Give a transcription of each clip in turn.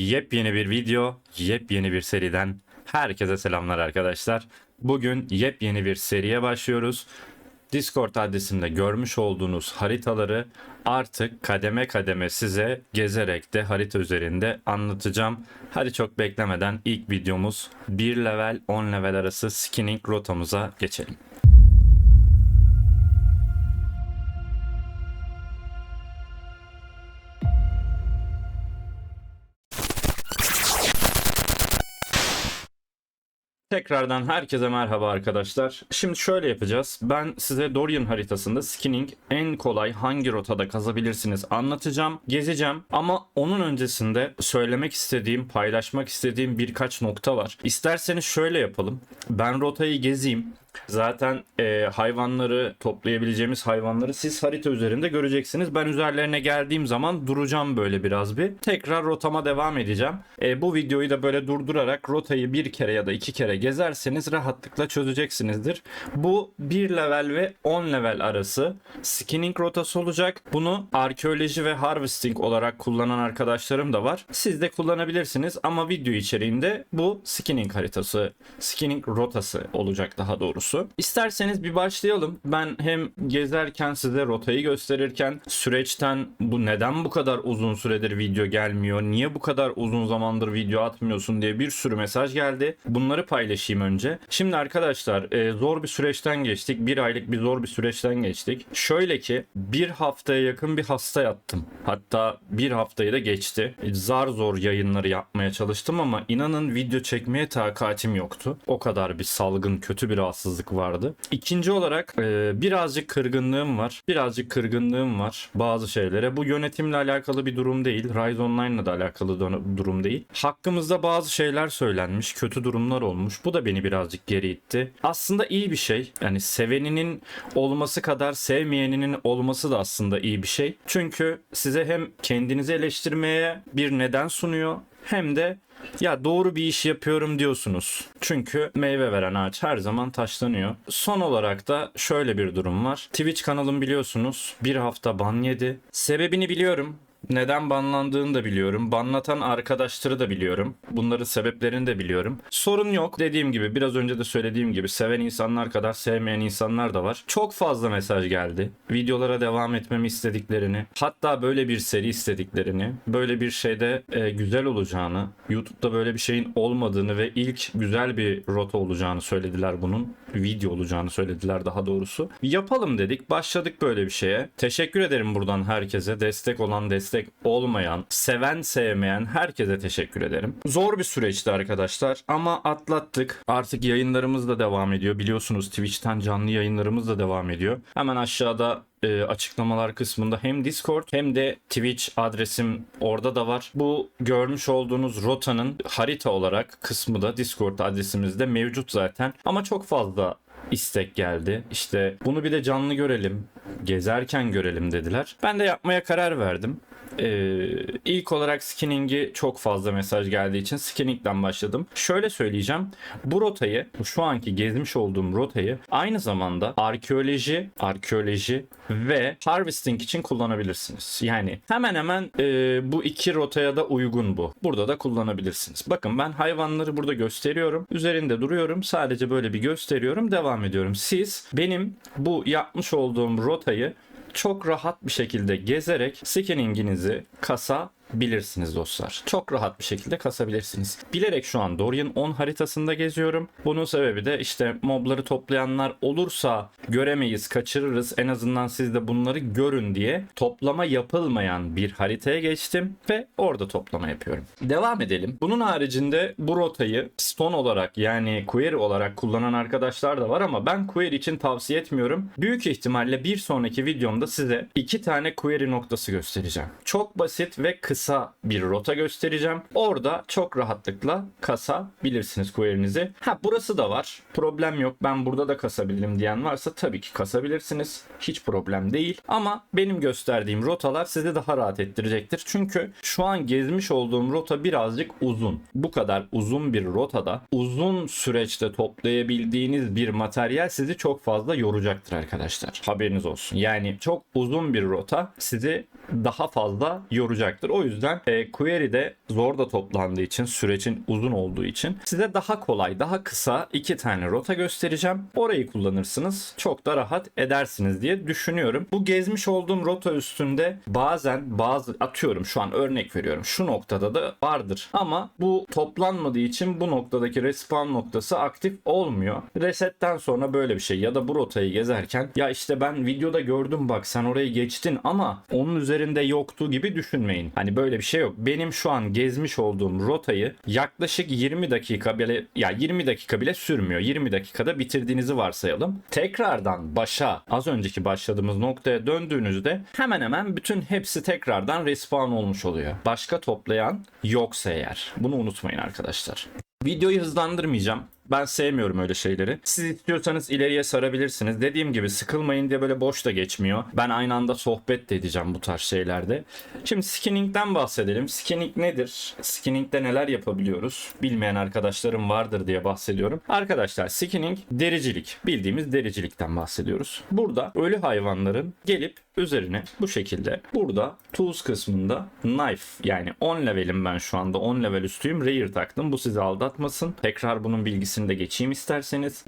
Yepyeni bir video, yepyeni bir seriden herkese selamlar arkadaşlar. Bugün yepyeni bir seriye başlıyoruz. Discord adresinde görmüş olduğunuz haritaları artık kademe kademe size gezerek de harita üzerinde anlatacağım. Hadi çok beklemeden ilk videomuz 1 level 10 level arası skinning rotamıza geçelim. Tekrardan herkese merhaba arkadaşlar. Şimdi şöyle yapacağız. Ben size Dorian haritasında skinning en kolay hangi rotada kazabilirsiniz anlatacağım, gezeceğim. Ama onun öncesinde söylemek istediğim, paylaşmak istediğim birkaç nokta var. İsterseniz şöyle yapalım. Ben rotayı gezeyim. Zaten e, hayvanları toplayabileceğimiz hayvanları siz harita üzerinde göreceksiniz. Ben üzerlerine geldiğim zaman duracağım böyle biraz bir. Tekrar rotama devam edeceğim. E, bu videoyu da böyle durdurarak rotayı bir kere ya da iki kere gezerseniz rahatlıkla çözeceksinizdir. Bu 1 level ve 10 level arası skinning rotası olacak. Bunu arkeoloji ve harvesting olarak kullanan arkadaşlarım da var. Siz de kullanabilirsiniz ama video içeriğinde bu skinning haritası, skinning rotası olacak daha doğrusu. İsterseniz bir başlayalım. Ben hem gezerken size rotayı gösterirken süreçten bu neden bu kadar uzun süredir video gelmiyor, niye bu kadar uzun zamandır video atmıyorsun diye bir sürü mesaj geldi. Bunları paylaşayım önce. Şimdi arkadaşlar e, zor bir süreçten geçtik. Bir aylık bir zor bir süreçten geçtik. Şöyle ki bir haftaya yakın bir hasta yattım. Hatta bir haftayı da geçti. Zar zor yayınları yapmaya çalıştım ama inanın video çekmeye takatim yoktu. O kadar bir salgın, kötü bir rahatsızlık vardı. İkinci olarak e, birazcık kırgınlığım var. Birazcık kırgınlığım var bazı şeylere. Bu yönetimle alakalı bir durum değil. Rise Online'la da alakalı durum değil. Hakkımızda bazı şeyler söylenmiş, kötü durumlar olmuş. Bu da beni birazcık geri itti. Aslında iyi bir şey. Yani seveninin olması kadar sevmeyeninin olması da aslında iyi bir şey. Çünkü size hem kendinizi eleştirmeye bir neden sunuyor hem de ya doğru bir iş yapıyorum diyorsunuz. Çünkü meyve veren ağaç her zaman taşlanıyor. Son olarak da şöyle bir durum var. Twitch kanalım biliyorsunuz bir hafta ban yedi. Sebebini biliyorum. Neden banlandığını da biliyorum. Banlatan arkadaşları da biliyorum. Bunların sebeplerini de biliyorum. Sorun yok. Dediğim gibi biraz önce de söylediğim gibi seven insanlar kadar sevmeyen insanlar da var. Çok fazla mesaj geldi. Videolara devam etmemi istediklerini, hatta böyle bir seri istediklerini, böyle bir şeyde e, güzel olacağını, YouTube'da böyle bir şeyin olmadığını ve ilk güzel bir rota olacağını söylediler bunun. Video olacağını söylediler daha doğrusu. Yapalım dedik. Başladık böyle bir şeye. Teşekkür ederim buradan herkese. Destek olan, destek olmayan, seven sevmeyen herkese teşekkür ederim. Zor bir süreçti arkadaşlar ama atlattık. Artık yayınlarımız da devam ediyor. Biliyorsunuz Twitch'ten canlı yayınlarımız da devam ediyor. Hemen aşağıda e, açıklamalar kısmında hem Discord hem de Twitch adresim orada da var. Bu görmüş olduğunuz rotanın harita olarak kısmı da Discord adresimizde mevcut zaten. Ama çok fazla istek geldi. İşte bunu bir de canlı görelim, gezerken görelim dediler. Ben de yapmaya karar verdim. Ee, ilk olarak skinning'i çok fazla mesaj geldiği için skinning'den başladım. Şöyle söyleyeceğim. Bu rotayı, şu anki gezmiş olduğum rotayı aynı zamanda arkeoloji, arkeoloji ve harvesting için kullanabilirsiniz. Yani hemen hemen e, bu iki rotaya da uygun bu. Burada da kullanabilirsiniz. Bakın ben hayvanları burada gösteriyorum. Üzerinde duruyorum. Sadece böyle bir gösteriyorum. Devam ediyorum. Siz benim bu yapmış olduğum rotayı çok rahat bir şekilde gezerek skinning'inizi kasabilirsiniz dostlar. Çok rahat bir şekilde kasabilirsiniz. Bilerek şu an Dorian 10 haritasında geziyorum. Bunun sebebi de işte mobları toplayanlar olursa göremeyiz, kaçırırız. En azından siz de bunları görün diye toplama yapılmayan bir haritaya geçtim ve orada toplama yapıyorum. Devam edelim. Bunun haricinde bu rotayı stone olarak yani query olarak kullanan arkadaşlar da var ama ben query için tavsiye etmiyorum. Büyük ihtimalle bir sonraki videomda size iki tane query noktası göstereceğim. Çok basit ve kısa bir rota göstereceğim. Orada çok rahatlıkla kasabilirsiniz query'nizi. Ha burası da var. Problem yok. Ben burada da kasabilirim diyen varsa tabii ki kasabilirsiniz. Hiç problem değil. Ama benim gösterdiğim rotalar sizi daha rahat ettirecektir. Çünkü şu an gezmiş olduğum rota birazcık uzun. Bu kadar uzun bir rotada uzun süreçte toplayabildiğiniz bir materyal sizi çok fazla yoracaktır arkadaşlar. Haberiniz olsun. Yani çok uzun bir rota sizi daha fazla yoracaktır. O yüzden yüzden e, query'de zor da toplandığı için sürecin uzun olduğu için size daha kolay daha kısa iki tane rota göstereceğim. Orayı kullanırsınız. Çok da rahat edersiniz diye düşünüyorum. Bu gezmiş olduğum rota üstünde bazen bazı atıyorum şu an örnek veriyorum. Şu noktada da vardır. Ama bu toplanmadığı için bu noktadaki respawn noktası aktif olmuyor. Resetten sonra böyle bir şey ya da bu rotayı gezerken ya işte ben videoda gördüm bak sen orayı geçtin ama onun üzerinde yoktu gibi düşünmeyin. Hani böyle bir şey yok. Benim şu an gezmiş olduğum rotayı yaklaşık 20 dakika bile ya 20 dakika bile sürmüyor. 20 dakikada bitirdiğinizi varsayalım. Tekrardan başa az önceki başladığımız noktaya döndüğünüzde hemen hemen bütün hepsi tekrardan respawn olmuş oluyor. Başka toplayan yoksa eğer. Bunu unutmayın arkadaşlar. Videoyu hızlandırmayacağım. Ben sevmiyorum öyle şeyleri. Siz istiyorsanız ileriye sarabilirsiniz. Dediğim gibi sıkılmayın diye böyle boş da geçmiyor. Ben aynı anda sohbet de edeceğim bu tarz şeylerde. Şimdi skinning'den bahsedelim. Skinning nedir? Skinning'de neler yapabiliyoruz? Bilmeyen arkadaşlarım vardır diye bahsediyorum. Arkadaşlar skinning dericilik. Bildiğimiz dericilikten bahsediyoruz. Burada ölü hayvanların gelip üzerine bu şekilde burada tools kısmında knife yani 10 levelim ben şu anda 10 level üstüyüm rare taktım bu sizi aldatmasın tekrar bunun bilgisini de geçeyim isterseniz.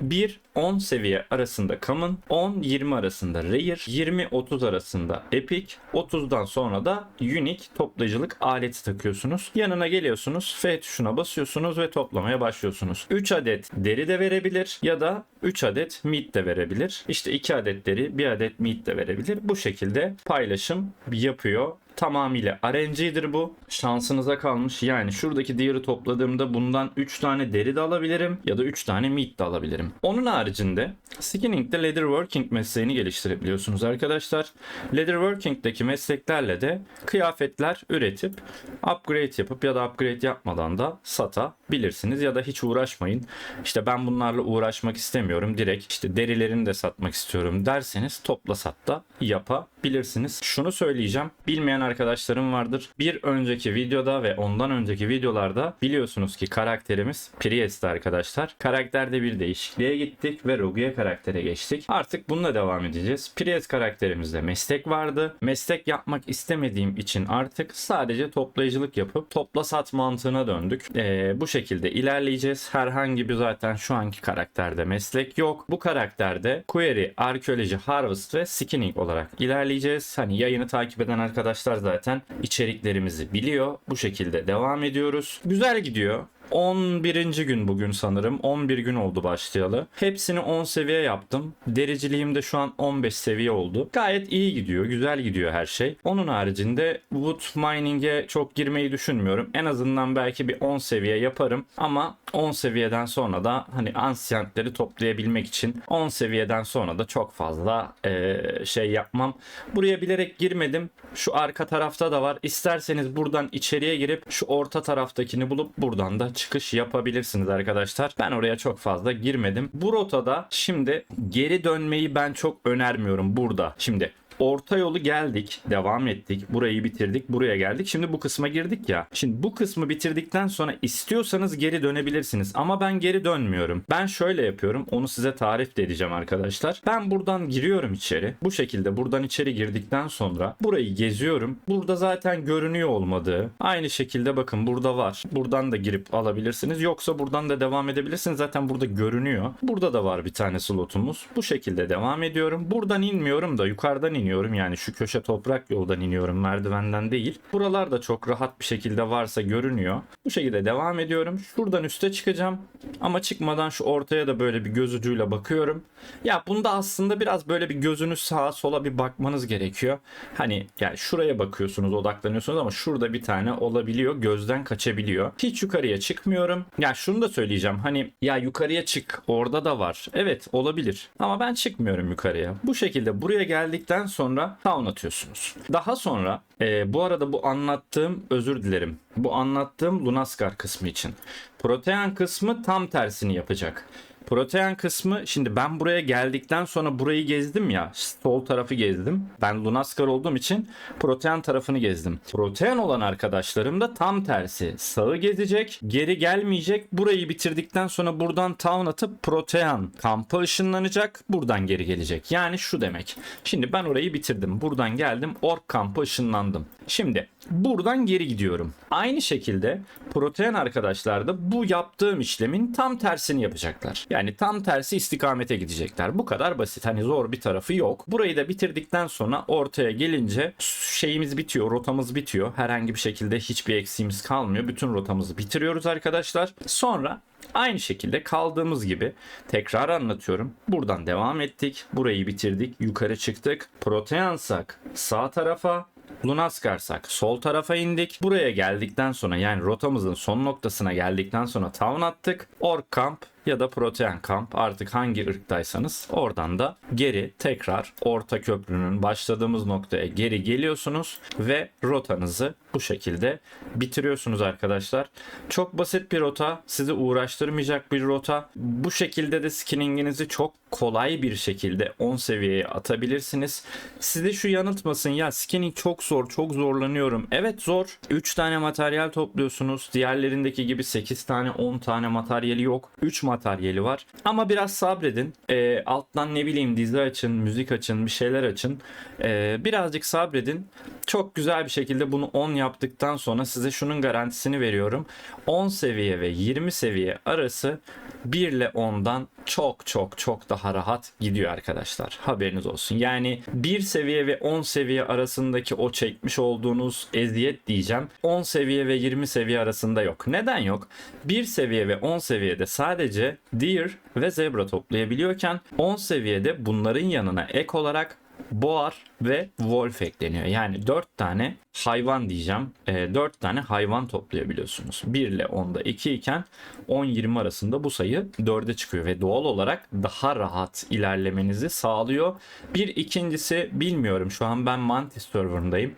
1-10 seviye arasında common 10-20 arasında rare 20-30 arasında epic 30'dan sonra da unique toplayıcılık aleti takıyorsunuz. Yanına geliyorsunuz F tuşuna basıyorsunuz ve toplamaya başlıyorsunuz. 3 adet deri de verebilir ya da 3 adet meat de verebilir. İşte 2 adet deri 1 adet meat de verebilir. Bu şekilde paylaşım yapıyor tamamıyla RNG'dir bu. Şansınıza kalmış. Yani şuradaki diğeri topladığımda bundan 3 tane deri de alabilirim ya da 3 tane meat de alabilirim. Onun haricinde Skinning'de leatherworking mesleğini geliştirebiliyorsunuz arkadaşlar. Leatherworking'deki mesleklerle de kıyafetler üretip upgrade yapıp ya da upgrade yapmadan da satabilirsiniz ya da hiç uğraşmayın. İşte ben bunlarla uğraşmak istemiyorum. Direkt işte derilerini de satmak istiyorum derseniz topla sat da yapabilirsiniz. Şunu söyleyeceğim. Bilmeyen arkadaşlarım vardır. Bir önceki videoda ve ondan önceki videolarda biliyorsunuz ki karakterimiz Priest'ti arkadaşlar. Karakterde bir değişikliğe gittik ve Rogue'ya karaktere geçtik. Artık bununla devam edeceğiz. Priest karakterimizde meslek vardı. Meslek yapmak istemediğim için artık sadece toplayıcılık yapıp topla sat mantığına döndük. Ee, bu şekilde ilerleyeceğiz. Herhangi bir zaten şu anki karakterde meslek yok. Bu karakterde query, arkeoloji, harvest ve skinning olarak ilerleyeceğiz. Hani yayını takip eden arkadaşlar zaten içeriklerimizi biliyor. Bu şekilde devam ediyoruz. Güzel gidiyor. 11. gün bugün sanırım. 11 gün oldu başlayalı. Hepsini 10 seviye yaptım. Dericiliğim de şu an 15 seviye oldu. Gayet iyi gidiyor. Güzel gidiyor her şey. Onun haricinde wood mining'e çok girmeyi düşünmüyorum. En azından belki bir 10 seviye yaparım. Ama 10 seviyeden sonra da hani ancient toplayabilmek için 10 seviyeden sonra da çok fazla eee, şey yapmam. Buraya bilerek girmedim. Şu arka tarafta da var. İsterseniz buradan içeriye girip şu orta taraftakini bulup buradan da çıkış yapabilirsiniz arkadaşlar. Ben oraya çok fazla girmedim. Bu rotada şimdi geri dönmeyi ben çok önermiyorum burada. Şimdi Orta yolu geldik, devam ettik, burayı bitirdik, buraya geldik. Şimdi bu kısma girdik ya. Şimdi bu kısmı bitirdikten sonra istiyorsanız geri dönebilirsiniz. Ama ben geri dönmüyorum. Ben şöyle yapıyorum. Onu size tarif de edeceğim arkadaşlar. Ben buradan giriyorum içeri. Bu şekilde buradan içeri girdikten sonra burayı geziyorum. Burada zaten görünüyor olmadığı. Aynı şekilde bakın burada var. Buradan da girip alabilirsiniz. Yoksa buradan da devam edebilirsiniz. Zaten burada görünüyor. Burada da var bir tane slotumuz. Bu şekilde devam ediyorum. Buradan inmiyorum da yukarıdan iniyorum. Yani şu köşe toprak yoldan iniyorum. Merdivenden değil. Buralar da çok rahat bir şekilde varsa görünüyor. Bu şekilde devam ediyorum. Şuradan üste çıkacağım. Ama çıkmadan şu ortaya da böyle bir göz ucuyla bakıyorum. Ya bunda aslında biraz böyle bir gözünüz sağa sola bir bakmanız gerekiyor. Hani yani şuraya bakıyorsunuz odaklanıyorsunuz ama şurada bir tane olabiliyor. Gözden kaçabiliyor. Hiç yukarıya çıkmıyorum. Ya şunu da söyleyeceğim. Hani ya yukarıya çık orada da var. Evet olabilir. Ama ben çıkmıyorum yukarıya. Bu şekilde buraya geldikten sonra town atıyorsunuz. Daha sonra e, bu arada bu anlattığım özür dilerim. Bu anlattığım Lunaskar kısmı için. Protean kısmı tam tersini yapacak. Protean kısmı şimdi ben buraya geldikten sonra burayı gezdim ya sol tarafı gezdim. Ben Lunaskar olduğum için Protean tarafını gezdim. Protean olan arkadaşlarım da tam tersi. Sağı gezecek, geri gelmeyecek. Burayı bitirdikten sonra buradan town atıp Protean kampa ışınlanacak. Buradan geri gelecek. Yani şu demek. Şimdi ben orayı bitirdim. Buradan geldim. Ork kampa ışınlandım. Şimdi buradan geri gidiyorum. Aynı şekilde protein arkadaşlar da bu yaptığım işlemin tam tersini yapacaklar. Yani tam tersi istikamete gidecekler. Bu kadar basit. Hani zor bir tarafı yok. Burayı da bitirdikten sonra ortaya gelince şeyimiz bitiyor, rotamız bitiyor. Herhangi bir şekilde hiçbir eksiğimiz kalmıyor. Bütün rotamızı bitiriyoruz arkadaşlar. Sonra Aynı şekilde kaldığımız gibi tekrar anlatıyorum. Buradan devam ettik. Burayı bitirdik. Yukarı çıktık. Proteansak sağ tarafa, Lunaskarsak sol tarafa indik. Buraya geldikten sonra yani rotamızın son noktasına geldikten sonra town attık. Ork kamp ya da Protean kamp artık hangi ırktaysanız oradan da geri tekrar orta köprünün başladığımız noktaya geri geliyorsunuz ve rotanızı bu şekilde bitiriyorsunuz arkadaşlar. Çok basit bir rota, sizi uğraştırmayacak bir rota. Bu şekilde de skinninginizi çok kolay bir şekilde 10 seviyeye atabilirsiniz. Sizi şu yanıltmasın ya skinning çok zor, çok zorlanıyorum. Evet zor. 3 tane materyal topluyorsunuz. Diğerlerindeki gibi 8 tane, 10 tane materyali yok. 3 materyali var. Ama biraz sabredin. Ee, alttan ne bileyim dizi açın, müzik açın, bir şeyler açın. Ee, birazcık sabredin. Çok güzel bir şekilde bunu 10 yaptıktan sonra size şunun garantisini veriyorum. 10 seviye ve 20 seviye arası 1 ile 10'dan çok çok çok daha rahat gidiyor arkadaşlar. Haberiniz olsun. Yani 1 seviye ve 10 seviye arasındaki o çekmiş olduğunuz eziyet diyeceğim. 10 seviye ve 20 seviye arasında yok. Neden yok? 1 seviye ve 10 seviyede sadece deer ve zebra toplayabiliyorken 10 seviyede bunların yanına ek olarak boğar ve wolf ekleniyor. Yani 4 tane hayvan diyeceğim. E, 4 tane hayvan toplayabiliyorsunuz. 1 ile 10'da 2 iken 10-20 arasında bu sayı 4'e çıkıyor ve doğal olarak daha rahat ilerlemenizi sağlıyor. Bir ikincisi bilmiyorum şu an ben Mantis serverındayım.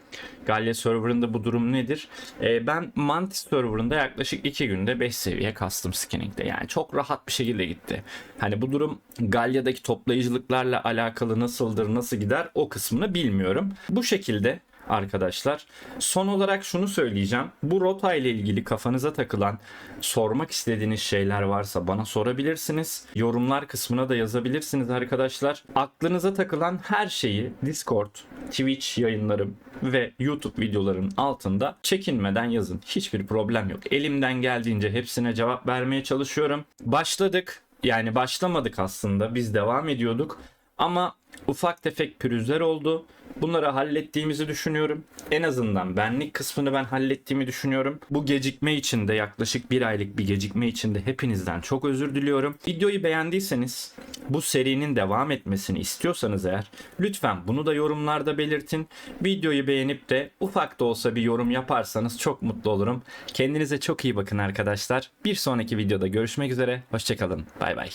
Galya serverında bu durum nedir? E, ben Mantis serverında yaklaşık 2 günde 5 seviye kastım skinning'de. Yani çok rahat bir şekilde gitti. Hani bu durum Galya'daki toplayıcılıklarla alakalı nasıldır, nasıl gider o kısmını bilmiyorum. Bu şekilde arkadaşlar. Son olarak şunu söyleyeceğim. Bu rota ile ilgili kafanıza takılan, sormak istediğiniz şeyler varsa bana sorabilirsiniz. Yorumlar kısmına da yazabilirsiniz arkadaşlar. Aklınıza takılan her şeyi Discord, Twitch yayınlarım ve YouTube videoların altında çekinmeden yazın. Hiçbir problem yok. Elimden geldiğince hepsine cevap vermeye çalışıyorum. Başladık. Yani başlamadık aslında. Biz devam ediyorduk. Ama ufak tefek pürüzler oldu. Bunları hallettiğimizi düşünüyorum. En azından benlik kısmını ben hallettiğimi düşünüyorum. Bu gecikme için de yaklaşık bir aylık bir gecikme için de hepinizden çok özür diliyorum. Videoyu beğendiyseniz bu serinin devam etmesini istiyorsanız eğer lütfen bunu da yorumlarda belirtin. Videoyu beğenip de ufak da olsa bir yorum yaparsanız çok mutlu olurum. Kendinize çok iyi bakın arkadaşlar. Bir sonraki videoda görüşmek üzere. Hoşçakalın. Bay bay.